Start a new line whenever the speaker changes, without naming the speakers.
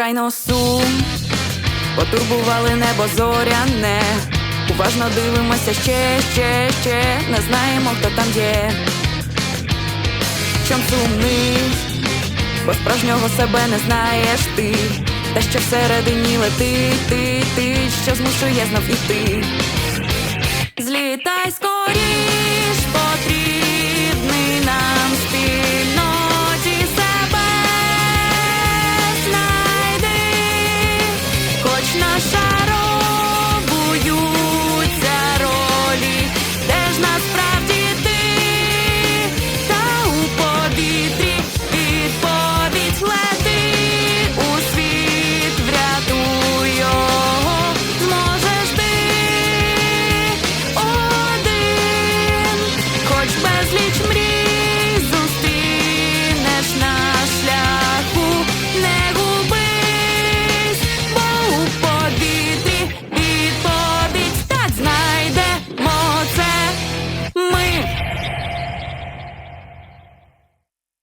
крайно сум, потурбували небо зоряне. Уважно дивимося ще, ще, ще, не знаємо, хто там є. Чом сумний, бо справжнього себе не знаєш ти, та що всередині летить, ти, ти, що змушує знов іти. Злітай скоріш, бо shot